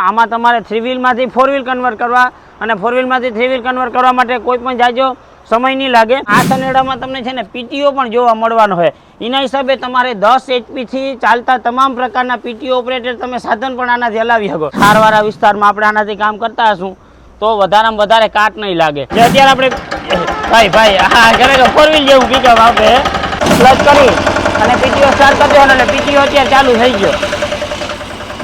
આમાં તમારે થ્રી વ્હીલમાંથી ફોર વ્હીલ કન્વર્ટ કરવા અને ફોર વ્હીલમાંથી થ્રી વ્હીલ કન્વર્ટ કરવા માટે કોઈ પણ જાજો સમય નહીં લાગે. આ સનેડામાં તમને છે ને પીટીઓ પણ જોવા મળવાનો હોય એના હિસાબે તમારે દસ એચપીથી ચાલતા તમામ પ્રકારના પીટીઓ ઓપરેટર તમે સાધન પણ આનાથી હલાવી શકો. ખારવાળા વિસ્તારમાં આપણે આનાથી કામ કરતા હશું, તો વધારેમાં વધારે કાટ નહીં લાગે. અત્યારે આપણે ભાઈ ભાઈ, હા ખરેખર ફોર વ્હીલ જેવું પિકઅપ આપે પ્લસ કરી અને પીટીઓ સ્ટાર્ટ કરજો એટલે પીટીઓ અત્યારે ચાલુ થઈ ગયો.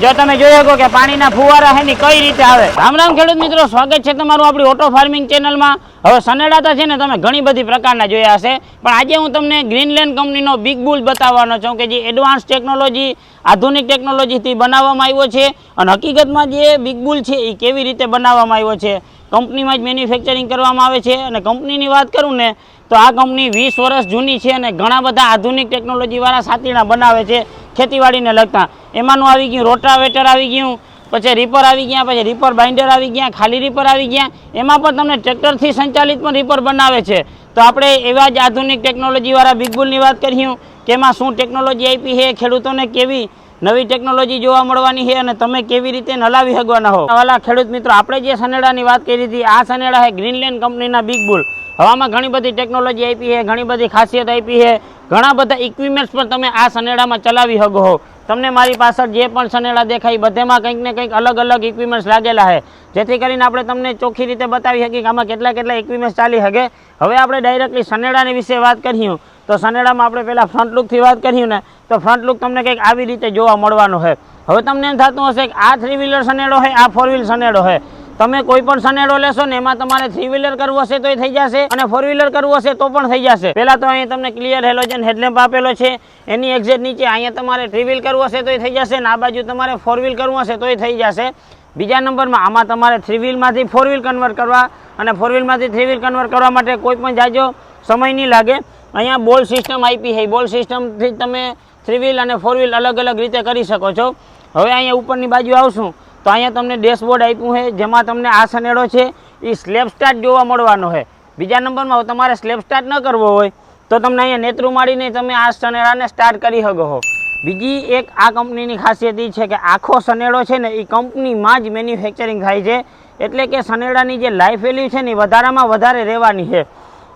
જો તમે જોઈ શકો કે પાણીના ફુવારા છે કઈ રીતે આવે. રામ રામ ખેડૂત મિત્રો, સ્વાગત છે તમારું આપણી ઓટો ફાર્મિંગ ચેનલમાં. હવે સનેડાતા છે ને તમે ઘણી બધી પ્રકારના જોયા હશે. પણ આજે હું તમને ગ્રીનલેન્ડ કંપનીનો બિગ બુલ બતાવવાનો છું કે જે એડવાન્સ ટેકનોલોજી આધુનિક ટેકનોલોજીથી બનાવવામાં આવ્યો છે. અને હકીકતમાં જે બિગ બુલ છે એ કેવી રીતે બનાવવામાં આવ્યો છે. કંપનીમાં જ મેન્યુફેક્ચરિંગ કરવામાં આવે છે. અને કંપનીની વાત કરું ને તો આ કંપની વીસ વર્ષ જૂની છે અને ઘણા બધા આધુનિક ટેકનોલોજીવાળા સાતીણા બનાવે છે ખેતીવાડીને લગતા. એમાંનું આવી ગયું રોટાવેટર આવી ગયું, પછી રીપર આવી ગયા, પછી રીપર બાઇન્ડર આવી ગયા, ખાલી રીપર આવી ગયા. એમાં પણ તમને ટ્રેક્ટરથી સંચાલિત પણ રીપર બનાવે છે. તો આપણે એવા જ આધુનિક ટેકનોલોજીવાળા બિગ બુલની વાત કરીશું કે એમાં શું ટેકનોલોજી આપી છે, ખેડૂતોને કેવી નવી ટેકનોલોજી જોવા મળવાની છે અને તમે કેવી રીતે નલાવી શકવાના હો? વાલા ખેડૂત મિત્રો, આપણે જે સનેડાની વાત કરી હતી, આ સનેડા છે ગ્રીનલેન્ડ કંપનીના બિગ બુલ હવામાં ઘણી બધી ટેકનોલોજી આપી છે, ઘણી બધી ખાસિયત આપી છે. ઘણા બધા ઇક્વિપમેન્ટ્સ પણ તમે આ સનેડામાં ચલાવી શકો હો. તમને મારી પાછળ જે પણ સનેડા દેખાય બધેમાં કંઈક ને કંઈક અલગ અલગ ઇક્વિપમેન્ટ્સ લાગેલા છે. જેથી કરીને આપણે તમને ચોખ્ખી રીતે બતાવી શકીએ કે આમાં કેટલા કેટલા ઇક્વિપમેન્ટ્સ ચાલી શકે. હવે આપણે ડાયરેક્ટલી સનેડાની વિશે વાત કરીએ. તો સનેડામાં આપણે પહેલાં ફ્રન્ટ લુકથી વાત કરીએ ને, તો ફ્રન્ટ લુક તમને કંઈક આવી રીતે જોવા મળવાનો છે. હવે તમને એમ થતું હશે કે આ થ્રી વ્હીલર સનેડો છે, આ ફોર વ્હીલ સનેડો છે. તમે કોઈ પણ સનેડો લેશો ને, એમાં તમારે થ્રી વ્હીલર કરવું હશે તોય થઈ જશે અને ફોર વ્હીલર કરવું હશે તો પણ થઈ જશે. પહેલા તો અહીંયા તમને ક્લિયર હેલોજન હેડલેમ્પ આપેલો છે. એની એક્ઝેટ નીચે અહીંયા તમારે થ્રી વ્હીલ કરવું હશે તોય થઈ જશે ને, આ બાજુ તમારે ફોર વ્હીલ કરવું હશે તોય થઈ જશે. બીજા નંબરમાં આમાં તમારે થ્રી વ્હીલમાંથી ફોર વ્હીલ કન્વર્ટ કરવા અને ફોર વ્હીલમાંથી થ્રી વ્હીલ કન્વર્ટ કરવા માટે કોઈ પણ જાજો સમય નહીં લાગે. અહીંયા બોલ સિસ્ટમ આપી છે. બોલ સિસ્ટમથી તમે થ્રી વ્હીલ અને ફોર વ્હીલ અલગ અલગ રીતે કરી શકો છો. હવે અહીંયા ઉપરની બાજુ આવશું. તો અહીંયા તમને ડેશબોર્ડ આપ્યું છે, જેમાં તમને આ સનેડો છે એ સ્લેબ સ્ટાર્ટ જોવા મળવાનો છે. બીજા નંબરમાં તમારે સ્લેબ સ્ટાર્ટ ન કરવો હોય, તો તમને અહીંયા નેતરું મારીને તમે આ સનેડાને સ્ટાર્ટ કરી શકો છો. બીજી એક આ કંપનીની ખાસિયત એ છે કે આખો સનેડો છે ને એ કંપનીમાં જ મેન્યુફેક્ચરિંગ થાય છે. એટલે કે સનેડાની જે લાઈફ વેલ્યુ છે ને એ વધારામાં વધારે રહેવાની છે.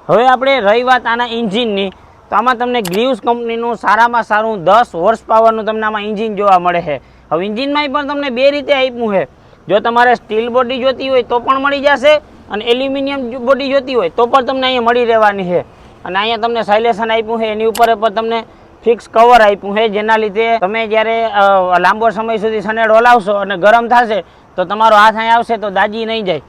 હવે આપણે રહી વાત આના ઇન્જિનની તો આમાં તમને ગ્રીવ્સ કંપનીનું સારામાં સારું દસ હોર્સ પાવરનું તમને આમાં ઇન્જિન જોવા મળે છે. હવે ઇન્જિનમાં પણ તમને બે રીતે આપ્યું છે. જો તમારે સ્ટીલ બોડી જોતી હોય તો પણ મળી જશે અને એલ્યુમિનિયમ બોડી જોતી હોય તો પણ તમને અહીંયા મળી રહેવાની છે. અને અહીંયા તમને સાયલેશન આપ્યું છે, એની ઉપર પણ તમને ફિક્સ કવર આપ્યું છે, જેના લીધે તમે જ્યારે લાંબો સમય સુધી સનેડો લાવશો અને ગરમ થશે, તો તમારો હાથ અહીંયા આવશે તો દાજી નહીં જાય.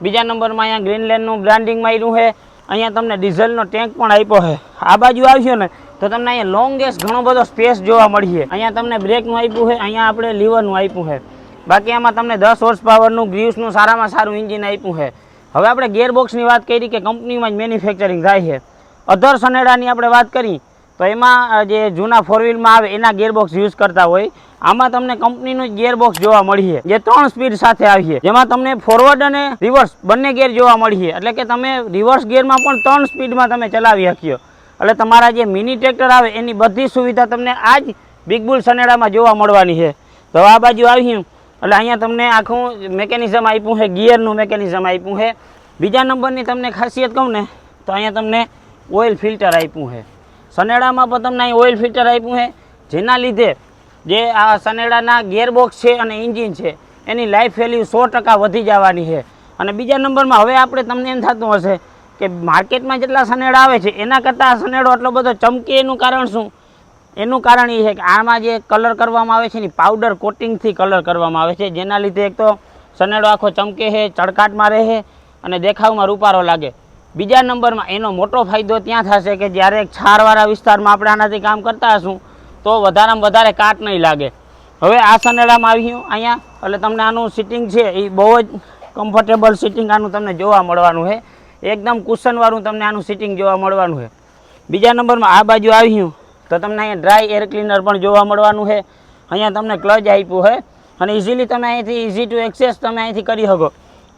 બીજા નંબરમાં અહીંયા ગ્રીનલેન્ડનું બ્રાન્ડિંગ માર્યું છે. અહીંયા તમને ડીઝલનો ટેન્ક પણ આપ્યો છે. આ બાજુ આવશો ને, તો તમને અહીંયા લોંગેસ્ટ ઘણો બધો સ્પેસ જોવા મળશે. અહીંયા તમને બ્રેકનું આપ્યું છે, અહીંયા આપણે લીવરનું આપ્યું છે. બાકી આમાં તમને દસ હોર્સ પાવરનું ગ્રીવ્સનું સારામાં સારું ઇન્જિન આપ્યું છે. હવે આપણે ગેરબોક્સની વાત કરી કે કંપનીમાં જ મેન્યુફેક્ચરિંગ થાય છે. અધર સનેડાની આપણે વાત કરી તો એમાં જે જૂના ફોર વ્હીલમાં આવે, એના ગેરબોક્સ યુઝ કરતા હોય. આમાં તમને કંપનીનું જ ગિયરબોક્સ જોવા મળીએ. જે ત્રણ સ્પીડ સાથે આવીએ. જેમાં તમને ફોરવર્ડ અને રિવર્સ બંને ગેર જોવા મળીએ. એટલે કે તમે રિવર્સ ગિયરમાં પણ ત્રણ સ્પીડમાં તમે ચલાવી શકીઓ એટલે તમારા જે મિની ટ્રેક્ટર આવે, એની બધી સુવિધા તમને આ જ બિગ બુલ સનેડામાં જોવા મળવાની છે. તો આ બાજુ આવ્યું એટલે અહીંયા તમને આખું મેકેનિઝમ આપ્યું છે ગિયરનું મેકેનિઝમ આપ્યું છે. બીજા નંબરની તમને ખાસિયત કહું ને, તો અહીંયા તમને ઓઇલ ફિલ્ટર આપ્યું છે. સનેડામાં પણ તમને અહીં ઓઇલ ફિલ્ટર આપ્યું છે. જેના લીધે જે આ સનેડાના ગેરબોક્સ છે અને ઇન્જિન છે, એની લાઈફ વેલ્યુ સો ટકા વધી જવાની છે. અને બીજા નંબરમાં હવે આપણે તમને એમ થતું હશે કે માર્કેટમાં જેટલા સનેડા આવે છે, એના કરતાં આ સનેડો એટલો બધો ચમકે એનું કારણ શું? એનું કારણ એ છે કે આમાં જે કલર કરવામાં આવે છે ને પાવડર કોટિંગથી કલર કરવામાં આવે છે. જેના લીધે એક તો સનેડો આખો ચમકે છે, ચળકાટમાં રહે અને દેખાવમાં રૂપારો લાગે. બીજા નંબરમાં એનો મોટો ફાયદો ત્યાં થશે કે જ્યારે છારવાળા વિસ્તારમાં આપણે આનાથી કામ કરતા હશું, તો વધારેમાં વધારે કાટ નહીં લાગે. હવે આ સનેડામાં આવ્યું અહીંયા, એટલે તમને આનું સિટિંગ છે, એ બહુ જ કમ્ફર્ટેબલ સિટિંગ આનું તમને જોવા મળવાનું છે. એકદમ કુશનવાળું તમને આનું સિટિંગ જોવા મળવાનું છે. બીજા નંબરમાં આ બાજુ આવ્યું, તો તમને અહીંયા ડ્રાય એર ક્લીનર પણ જોવા મળવાનું છે. અહીંયા તમને ક્લચ આપ્યું છે, અને ઇઝીલી તમે અહીંથી ઇઝી ટુ એક્સેસ તમે અહીંથી કરી શકો.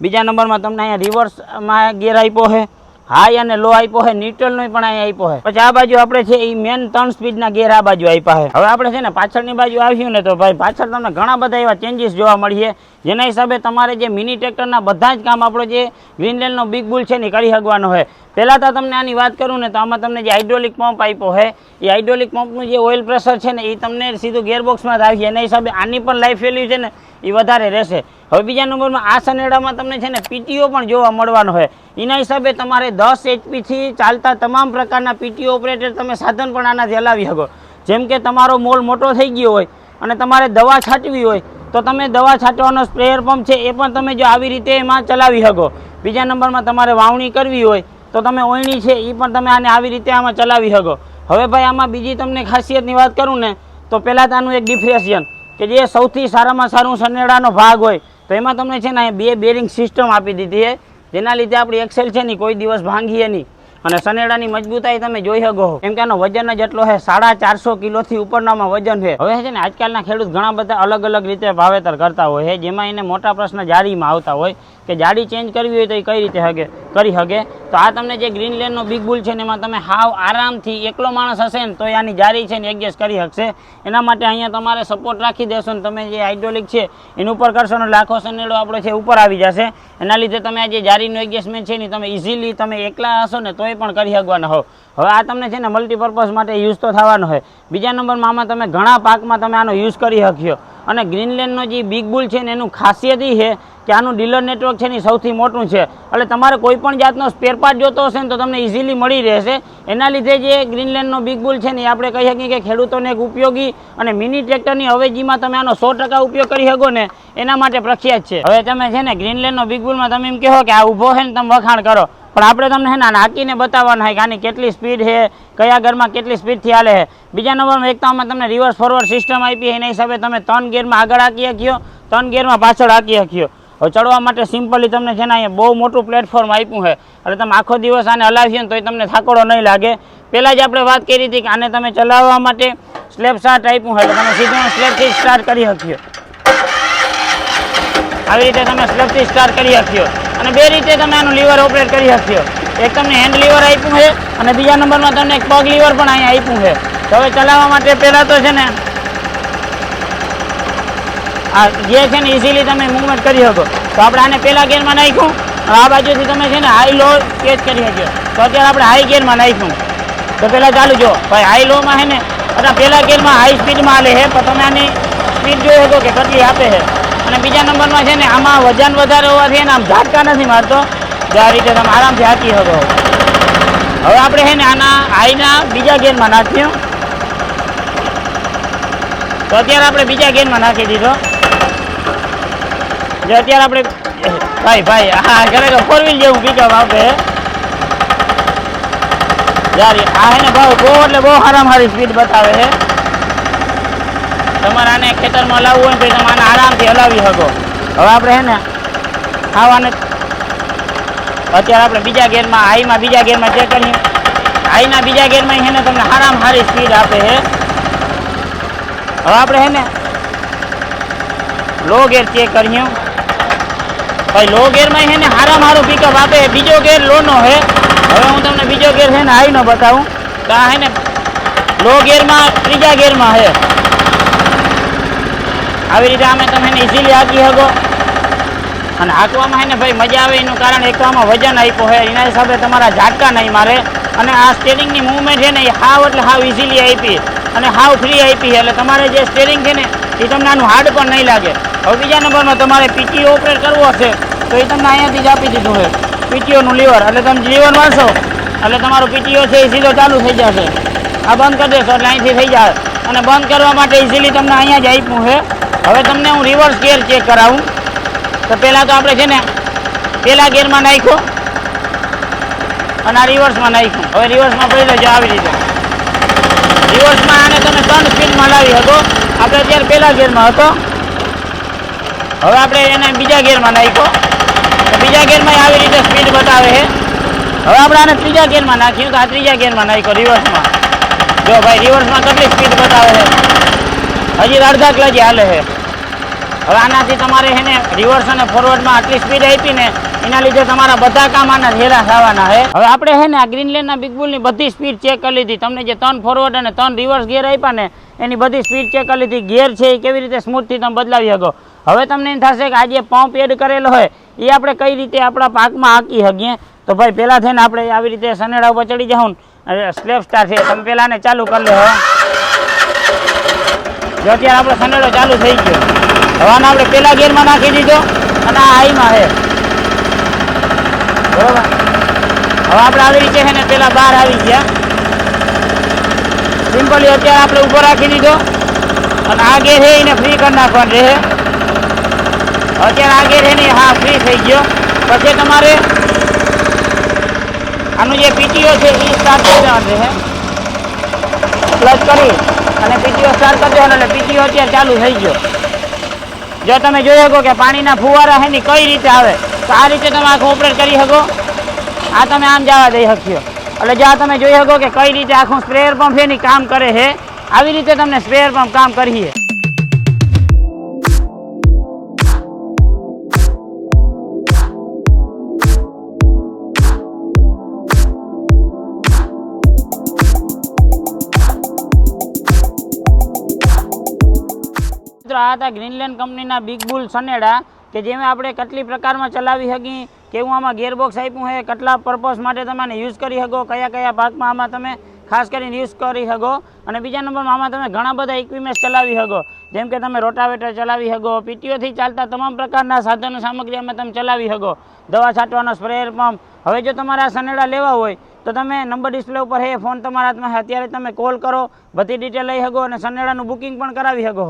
બીજા નંબરમાં તમને અહીંયા રિવર્સમાં ગેર આપ્યો છે. હાઈ અને લો આપ્યો છે ન્યુટ્રલ નો પણ અહીંયા આપ્યો છે પછી આ બાજુ આપણે છે એ મેન ત્રણ સ્પીડ ના ગેર આ બાજુ આપ્યા છે હવે આપણે છે ને પાછળની બાજુ આવ્યું ને તો ભાઈ પાછળ તમને ઘણા બધા એવા ચેન્જીસ જોવા મળીએ. જેના હિસાબે તમારે જે મિની ટ્રેક્ટરના બધા જ કામ આપણો જે ગ્રીનલેન્ડનો બિગ બુલ છે ને કરી શકવાનો હોય પહેલાં તો તમને આની વાત કરું ને તો આમાં તમને જે હાઇડ્રોલિક પંપ આપ્યો છે એ હાઇડ્રોલિક પંપનું જે ઓઇલ પ્રેશર છે ને એ તમને સીધું ગેરબોક્સમાં જ આવી એના હિસાબે આની પણ લાઈફ વેલ્યુ છે ને એ વધારે રહેશે. હવે બીજા નંબરમાં આ સનેડામાં તમને છે ને પીટીઓ પણ જોવા મળવાનો હોય. એના હિસાબે તમારે દસ એચપીથી ચાલતા તમામ પ્રકારના પીટીઓ ઓપરેટર તમે સાધન પણ આનાથી હલાવી શકો. જેમ કે તમારો મોલ મોટો થઈ ગયો હોય અને તમારે દવા છાંટવી હોય, તો તમે દવા છાંટવાનો સ્પ્રેયર પંપ છે એ પણ તમે જો આવી રીતે એમાં ચલાવી શકો. બીજા નંબરમાં તમારે વાવણી કરવી હોય, તો તમે ઓયણી છે એ પણ તમે આને આવી રીતે આમાં ચલાવી શકો. હવે ભાઈ આમાં બીજી તમને ખાસિયતની વાત કરું ને, તો પહેલાં તાનું એક ડિફ્રેશિયન કે જે સૌથી સારામાં સારું સનેડાનો ભાગ હોય તો એમાં તમને છે ને બે બેરિંગ સિસ્ટમ આપી દીધી છે. જેના લીધે આપણી એક્સેલ છે ને કોઈ દિવસ ભાંગીએ નહીં. અને સનેડાની મજબૂતાઈ તમે જોઈ શકો. કેમ કે આનો વજન જ એટલો છે, સાડા ચારસો કિલોથી ઉપરનામાં વજન છે. હવે છે ને આજકાલના ખેડૂત ઘણા બધા અલગ અલગ રીતે વાવેતર કરતા હોય છે, જેમાં એને મોટા પ્રશ્ન જાળીમાં આવતા હોય કે જાળી ચેન્જ કરવી હોય તો એ કઈ રીતે હગે, કરી શકે તો આ તમને જે ગ્રીન લેનનો બિગ બુલ છે ને એમાં તમે હાવ આરામથી એકલો માણસ હશે ને તો આની જાળી છે ને એડજસ્ટ કરી શકશે એના માટે અહીંયા તમારે સપોર્ટ રાખી દેશો ને તમે જે હાઇડ્રોલિક છે, એની ઉપર કરશો ને લાખો સનેડો આપણો છે ઉપર આવી જશે. એના લીધે તમે આ જે જારીનું એડજસ્ટમેન્ટ છે ને તમે ઇઝીલી તમે એકલા હશો ને તોય પણ કરી શકવાના હો હવે આ તમને છે ને મલ્ટીપર્પઝ માટે યુઝ તો થવાનો હોય. બીજા નંબરમાં આમાં તમે ઘણા પાકમાં તમે આનો યુઝ કરી શક્યો અને ગ્રીનલેન્ડનો જે બિગ બુલ છે ને એનું ખાસિયત એ છે કે આનું ડીલર નેટવર્ક છે ને સૌથી મોટું છે. એટલે તમારે કોઈ પણ જાતનો સ્પેર પાર્ટ જોતો હશે ને તો તમને ઇઝીલી મળી રહેશે. એના લીધે જે ગ્રીનલેન્ડનો બિગ બુલ છે ને એ આપણે કહી શકીએ કે ખેડૂતોને એક ઉપયોગી અને મિની ટ્રેક્ટરની અવેજીમાં તમે આનો સો ટકા ઉપયોગ કરી શકો ને એના માટે પ્રખ્યાત છે. હવે તમે છે ને ગ્રીનલેન્ડનો બિગ બુલમાં તમે એમ કહો કે આ ઊભો છે ને તમે વખાણ કરો. પણ આપણે તમને છે ને નાકીને બતાવવાના હોય કે આની કેટલી સ્પીડ છે, કયા ઘરમાં કેટલી સ્પીડથી હાલે છે. બીજા નંબરમાં એકતામાં તમને રિવર્સ ફોરવર્ડ સિસ્ટમ આપી એના હિસાબે તમે ત્રણ ગેરમાં આગળ હાંકી શક્યો ત્રણ ગેરમાં પાછળ હાંકી શક્યો હવે ચડવા માટે સિમ્પલી તમને છે ને અહીંયા બહુ મોટું પ્લેટફોર્મ આપ્યું છે. એટલે તમે આખો દિવસ આને હલાવીએ ને તોય તમને થાકોડો નહીં લાગે. પહેલાં જ આપણે વાત કરી હતી કે આને તમે ચલાવવા માટે સ્લેબ સ્ટાર્ટ આપ્યું હોય એટલે તમે સીધું સ્લેબથી સ્ટાર્ટ કરી શક્યો આવી રીતે તમે સ્લેબથી સ્ટાર્ટ કરી શક્યો અને બે રીતે તમે આનું લીવર ઓપરેટ કરી શકશો. એક તમને હેન્ડ લીવર આપ્યું છે અને બીજા નંબરમાં તમને એક પગ લીવર પણ અહીંયા આપ્યું છે. તો હવે ચલાવવા માટે પહેલાં તો છે ને આ જે છે ને ઇઝીલી તમે મૂવમેન્ટ કરી શકો. તો આપણે આને પહેલાં ગેરમાં નાખ્યું. આ બાજુથી તમે છે ને હાઈ લો કેચ કરી શકીએ તો અત્યારે આપણે હાઈ ગેરમાં નાખ્યું. તો પહેલાં ચાલુ જો ભાઈ હાઈ લોમાં છે ને અથવા પહેલાં ગેરમાં હાઈ સ્પીડમાં હાલે છે. પણ તમે આની સ્પીડ જોઈ શકો કે કેટલી આપે છે. અને બીજા નંબરમાં છે ને આમાં વજન વધારે હોવાથી એને આમ ઝાટકા નથી મારતો. જે આ રીતે તમે આરામથી હાકી શકો. હવે આપણે છે ને આના હાઈના બીજા ગેરમાં નાખ્યું તો અત્યારે આપણે બીજા ગેરમાં નાખી દીધો. જે અત્યારે આપણે ભાઈ ભાઈ, હા ખરેખર ફોર વ્હીલ જેવું પીકઅપ આપે યાર, આ હે ને ભાવ બહુ, એટલે બહુ સારામાં સારી સ્પીડ બતાવે છે. તમારે આને ખેતરમાં લાવવું હોય તો તમે આને આરામથી હલાવી શકો. હવે આપણે હે ને ખાવાને અત્યારે આપણે બીજા ગેરમાં, હાઈમાં બીજા ગેરમાં ચેક કરીએ, હાઈના બીજા ગેરમાં છે ને તમને આરામ સારી સ્પીડ આપે છે હવે આપણે હે ને લો ગેર ચેક કરીએ. ભાઈ, લો ગેરમાં છે ને હારામાં સારું પિકઅપ આપે. બીજો ગેર લોનો છે હવે હું તમને બીજો ગેર છે ને હાઈનો બતાવું. આ છે ને લો ગેરમાં ત્રીજા ગેરમાં છે આવી રીતે આમે તમે એને ઇઝીલી આપી શકો અને હાંકવામાં છે ને ભાઈ મજા આવે એનું કારણ એક તો આમાં વજન આપ્યું છે એના હિસાબે તમારા ઝાટકા નહીં મારે. અને આ સ્ટેરિંગની મૂવમેન્ટ છે ને એ હાવ એટલે હાવ ઇઝીલી આપી. અને હાવ ફ્રી આપી એટલે તમારે જે સ્ટેરિંગ છે ને એ તમને આનું હાર્ડ પણ નહીં લાગે. હવે બીજા નંબરમાં તમારે પીટીઓ ઓપરેટ કરવો હશે, તો એ તમને અહીંયાથી જ આપી દીધું હોય પીટીઓનું લીવર એટલે તમે લીવર મારશો એટલે તમારો પીટીઓ છે એ સીધો ચાલુ થઈ જશે. આ બંધ કરી દેશો, એટલે અહીંથી થઈ જાય. અને બંધ કરવા માટે ઇઝીલી તમને અહીંયા જ આપ્યું છે હવે તમને હું રિવર્સ ગેર ચેક કરાવું. તો પહેલાં તો આપણે છે ને, પહેલા ગેરમાં નાખ્યો અને આ રિવર્સમાં નાખ્યું. હવે રિવર્સમાં પડી લેજો આવી રીતે. રિવર્સમાં આને તમે ત્રણ સ્પીડમાં લાવી શકો. આપણે અત્યારે પહેલા ગેરમાં હતો. હવે આપણે એને બીજા ગેરમાં નાખ્યો. તો બીજા ગેરમાં આવી રીતે સ્પીડ બતાવે છે. હવે આપણે આને ત્રીજા ગેરમાં નાખ્યું. તો આ ત્રીજા ગેરમાં નાખ્યો રિવર્સમાં જો ભાઈ રિવર્સમાં કેટલી સ્પીડ બતાવે છે? હજી અડધા કિલો હાલે છે. હવે આનાથી તમારે છે ને રિવર્સ અને ફોરવર્ડમાં આટલી સ્પીડ આપી ને એના લીધે તમારા બધા કામ આના ઝેરા થવાના છે. હવે આપણે છે ને આ ગ્રીનલેન્ડના બિગબુલની બધી સ્પીડ ચેક કરી લીધી. તમને જે ત્રણ ફોરવર્ડ અને ત્રણ રિવર્સ ગેર આપ્યા ને, એની બધી સ્પીડ ચેક કરી લીધી. ગેર છે એ કેવી રીતે સ્મૂથથી તમે બદલાવી શકો. હવે તમને એમ થશે કે આ જે પંપ એડ કરેલો હોય, એ આપણે કઈ રીતે આપણા પાકમાં હાંકી શકીએ? તો ભાઈ, પહેલાં થઈને આપણે આવી રીતે સનેડા ઉપર ચડી જાઉં ને સ્લેપ સ્ટાર છે તમે પહેલાંને ચાલુ કરી લે જો અત્યારે આપણો સનેડો ચાલુ થઈ ગયો. હવે આને આપણે પહેલા ગેરમાં નાખી દીધો અને આ હાઈમાં છે બરોબર? હવે આપણે આવી રીતે છે ને પેલા બહાર આવી ગયા. સિમ્પલી અત્યારે આપણે ઊભો રાખી દીધો. અને આ ગેર છે એને ફ્રી કરી નાખવાનું રહે. અત્યારે આ ગેર છે ને હા ફ્રી થઈ ગયો. પછી તમારે આનું જે પીટીઓ છે એ સ્ટાર્ટ કરી દેવાનું રહે. પ્લસ કરી અને પીટીઓ સ્ટાર્ટ કરી દેવાનું એટલે પીટીઓ અત્યારે ચાલુ થઈ ગયો. જો તમે જોઈ શકો કે પાણીના ફુવારા છે ને કઈ રીતે આવે, તો આ રીતે તમે આખું ઓપરેટ કરી શકો. આ તમે આમ જવા દઈ શકશો. એટલે જ્યાં તમે જોઈ શકો કે કઈ રીતે આખું સ્પ્રેયર પંપ છે એની કામ કરે છે. આવી રીતે તમને સ્પ્રેયર પંપ કામ કરીએ. હતા ગ્રીનલેન્ડ કંપનીના બિગ બુલ સનેડા, કે જેમાં આપણે કેટલી પ્રકારમાં ચલાવી શકી કેવું આમાં ગેરબોક્સ આપ્યું છે કેટલા પર્પઝ માટે તમે યુઝ કરી શકો કયા કયા ભાગમાં આમાં તમે ખાસ કરીને યુઝ કરી શકો અને બીજા નંબરમાં આમાં તમે ઘણા બધા ઇક્વિપમેન્ટ ચલાવી શકો જેમ કે તમે રોટાવેટર ચલાવી શકો પીટીઓથી ચાલતા તમામ પ્રકારના સાધનો સામગ્રી અમે તમે ચલાવી શકો દવા છાંટવાનો સ્પ્રેયર પંપ હવે જો તમારે સનેડા લેવા હોય, તો તમે નંબર ડિસ્પ્લે ઉપર હે ફોન તમારા હાથમાં અત્યારે તમે કોલ કરો, બધી ડિટેલ લઈ શકો અને સનેડાનું બુકિંગ પણ કરાવી શકો